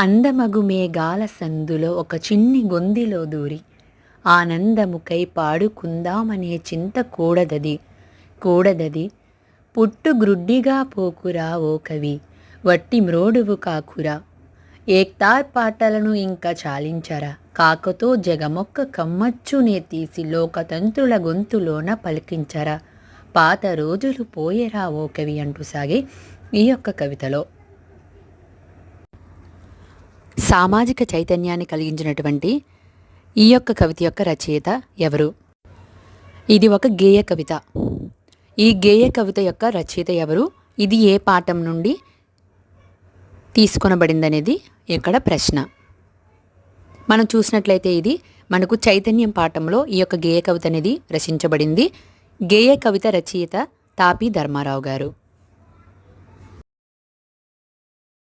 అందమగు మేఘాల సందులో ఒక చిన్ని గొందిలో దూరి ఆనందముకై పాడుకుందామనే చింత కూడదది కూడదది. పుట్టు గ్రుడ్డిగా పోకురా ఓ కవి వట్టి మ్రోడువు కాకురా. ఏక్తార్ పాటలను ఇంకా చాలించరా కాకతో జగమొక్క కమ్మచ్చునే తీసి లోకతంత్రుల గొంతులోన పలికించరా. పాత రోజులు పోయేరా ఓ కవి అంటూ సాగే ఈ యొక్క కవితలో. సామాజిక చైతన్యాన్ని కలిగించినటువంటి ఈ యొక్క కవిత యొక్క రచయిత ఎవరు? ఇది ఒక గేయ కవిత. ఈ గేయ కవిత యొక్క రచయిత ఎవరు? ఇది ఏ పాఠం నుండి తీసుకొనబడిందనేది ఇక్కడ ప్రశ్న. మనం చూసినట్లయితే ఇది మనకు చైతన్యం పాఠంలో ఈ యొక్క గేయ కవిత అనేది రచించబడింది. గేయ కవిత రచయిత తాపి ధర్మారావు గారు.